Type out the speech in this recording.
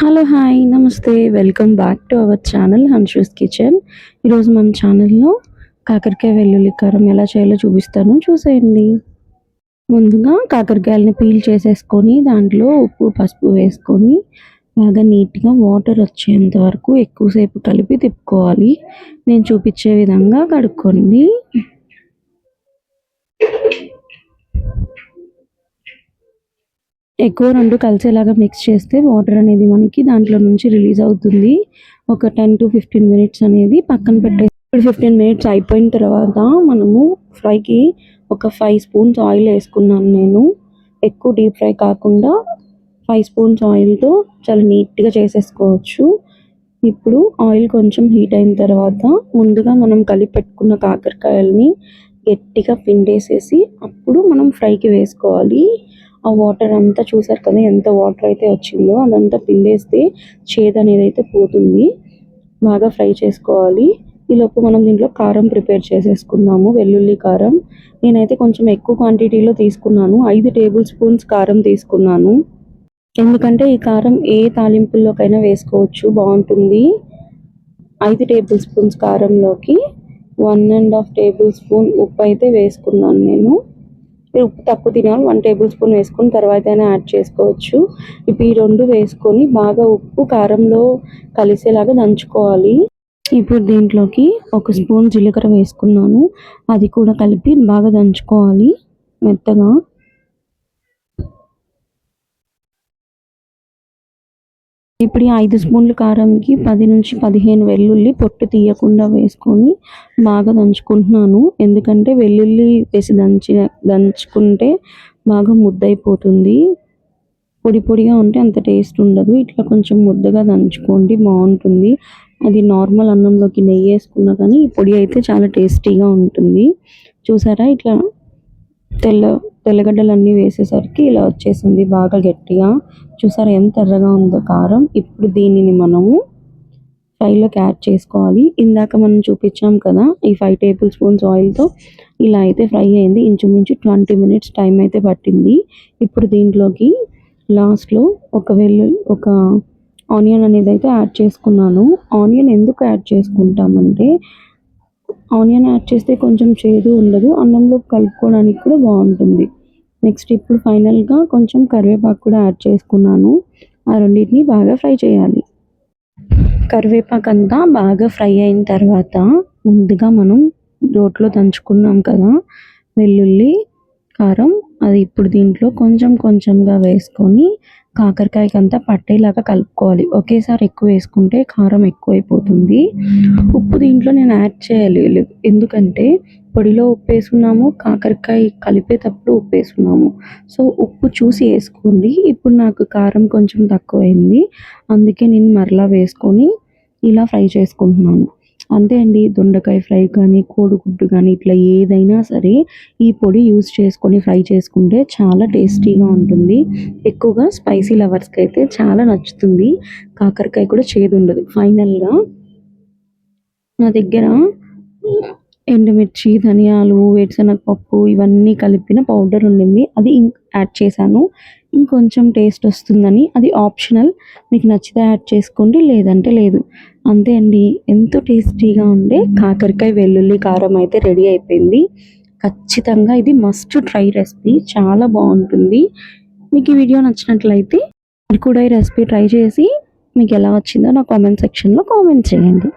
Hello hi నమస్తే. Welcome back to our channel Hanshu's kitchen ఈరోజు మన ఛానల్లో కాకరకాయ వెల్లుల్లి కారం ఎలా చేయాలో చూపిస్తాను. చూసేయండి. ముందుగా కాకరకాయలని పీల్ చేసేసుకొని దాంట్లో ఉప్పు పసుపు వేసుకొని బాగా నీట్గా వాటర్ వచ్చేంత వరకు ఎక్కువసేపు కలిపి తిప్పుకోవాలి. నేను చూపించే విధంగా కడుక్కోండి. ఎక్కువ రెండు కలిసేలాగా మిక్స్ చేస్తే వాటర్ అనేది మనకి దాంట్లో నుంచి రిలీజ్ అవుతుంది. ఒక టెన్ టు ఫిఫ్టీన్ మినిట్స్ అనేది పక్కన పెట్టే ఇప్పుడు ఫిఫ్టీన్ మినిట్స్ అయిపోయిన తర్వాత మనము ఫ్రైకి ఒక ఫైవ్ స్పూన్స్ ఆయిల్ వేసుకున్నాను నేను. ఎక్కువ డీప్ ఫ్రై కాకుండా ఫైవ్ స్పూన్స్ ఆయిల్తో చాలా నీట్గా చేసేసుకోవచ్చు. ఇప్పుడు ఆయిల్ కొంచెం హీట్ అయిన తర్వాత ముందుగా మనం కలిపి పెట్టుకున్న కాకరకాయలని గట్టిగా పిండేసేసి అప్పుడు మనం ఫ్రైకి వేసుకోవాలి. ఆ వాటర్ అంతా చూసారు కదా ఎంత వాటర్ అయితే వచ్చిందో అదంతా పిండేస్తే చేదు అనేది అయితే పోతుంది. బాగా ఫ్రై చేసుకోవాలి. ఈలోపు మనం దీంట్లో కారం ప్రిపేర్ చేసేసుకున్నాము వెల్లుల్లి కారం. నేనైతే కొంచెం ఎక్కువ క్వాంటిటీలో తీసుకున్నాను. ఐదు టేబుల్ స్పూన్స్ కారం తీసుకున్నాను. ఎందుకంటే ఈ కారం ఏ తాలింపుల్లోకైనా వేసుకోవచ్చు బాగుంటుంది. ఐదు table spoons కారంలోకి one and half table spoon ఉప్పు అయితే వేసుకున్నాను నేను. మీరు ఉప్పు తక్కువ తినాలి వన్ టేబుల్ స్పూన్ వేసుకుని తర్వాత యాడ్ చేసుకోవచ్చు. ఇప్పుడు ఈ రెండు వేసుకొని బాగా ఉప్పు కారంలో కలిసేలాగా దంచుకోవాలి. ఇప్పుడు దీంట్లోకి ఒక స్పూన్ జీలకర్ర వేసుకున్నాను. అది కూడా కలిపి బాగా దంచుకోవాలి. మెత్తగా. ఇప్పుడు ఈ ఐదు స్పూన్ల కారంకి పది నుంచి పదిహేను వెల్లుల్లి పొట్టు తీయకుండా వేసుకొని బాగా దంచుకుంటున్నాను. ఎందుకంటే వెల్లుల్లి వేసి దంచి దంచుకుంటే బాగా ముద్దయిపోతుంది. పొడి పొడిగా ఉంటే అంత టేస్ట్ ఉండదు. ఇట్లా కొంచెం ముద్దగా దంచుకోండి బాగుంటుంది. అది నార్మల్ అన్నంలోకి నెయ్యి వేసుకున్నా కానీ ఈ పొడి అయితే చాలా టేస్టీగా ఉంటుంది. చూసారా? ఇట్లా తెల్ల తెల్లగడ్డలు అన్నీ వేసేసరికి ఇలా వచ్చేసింది బాగా గట్టిగా. చూసారా ఎంత ఎర్రగా ఉందో కారం. ఇప్పుడు దీనిని మనము ఫ్రైలోకి యాడ్ చేసుకోవాలి. ఇందాక మనం చూపించాం కదా ఈ ఫైవ్ టేబుల్ స్పూన్స్ ఆయిల్తో ఇలా అయితే ఫ్రై అయింది. ఇంచుమించు ట్వంటీ మినిట్స్ టైం అయితే పట్టింది. ఇప్పుడు దీంట్లోకి లాస్ట్లో ఒక వెల్లు ఒక ఆనియన్ అనేది అయితే యాడ్ చేసుకున్నాను. ఆనియన్ ఎందుకు యాడ్ చేసుకుంటామంటే ఆనియన్ యాడ్ చేస్తే కొంచెం చేదు ఉండదు. అన్నంలో కలుపుకోవడానికి కూడా బాగుంటుంది. నెక్స్ట్ ఇప్పుడు ఫైనల్గా కొంచెం కరివేపాకు కూడా యాడ్ చేసుకున్నాను. ఆ రెండింటిని బాగా ఫ్రై చేయాలి. కరివేపాకు అంతా బాగా ఫ్రై అయిన తర్వాత ముందుగా మనం రోట్లో దంచుకున్నాం కదా వెల్లుల్లి కారం అది ఇప్పుడు దీంట్లో కొంచెం కొంచెంగా వేసుకొని కాకరకాయకి అంతా పట్టేలాగా కలుపుకోవాలి. ఒకేసారి ఎక్కువ వేసుకుంటే కారం ఎక్కువైపోతుంది. ఉప్పు దీంట్లో నేను యాడ్ చేయాలి ఎందుకంటే పొడిలో ఉప్పు వేసుకున్నాము కాకరకాయ కలిపేటప్పుడు ఉప్పు వేసుకున్నాము సో ఉప్పు చూసి వేసుకోండి. ఇప్పుడు నాకు కారం కొంచెం తక్కువైంది. అందుకే నేను మరలా వేసుకొని ఇలా ఫ్రై చేసుకుంటున్నాను. అంతే అండి దొండకాయ ఫ్రై కానీ కోడిగుడ్డు కానీ ఇట్లా ఏదైనా సరే ఈ పొడి యూస్ చేసుకొని ఫ్రై చేసుకుంటే చాలా టేస్టీగా ఉంటుంది. ఎక్కువగా స్పైసీ లవర్స్కి అయితే చాలా నచ్చుతుంది. కాకరకాయ కూడా చేదు ఉండదు. ఫైనల్గా నా దగ్గర ఎండుమిర్చి ధనియాలు వేరుశనగపప్పు ఇవన్నీ కలిపిన పౌడర్ ఉండింది. అది యాడ్ చేశాను. ఇంకొంచెం టేస్ట్ వస్తుందని. అది ఆప్షనల్. మీకు నచ్చితే యాడ్ చేసుకోండి లేదంటే లేదు. అంతే అండి. ఎంతో టేస్టీగా ఉండే కాకరకాయ వెల్లుల్లి కారం అయితే రెడీ అయిపోయింది. ఖచ్చితంగా ఇది మస్ట్ ట్రై రెసిపీ చాలా బాగుంటుంది. మీకు ఈ వీడియో నచ్చినట్లయితే కూడా ఈ రెసిపీ ట్రై చేసి మీకు ఎలా వచ్చిందో నా కామెంట్ సెక్షన్లో కామెంట్ చేయండి.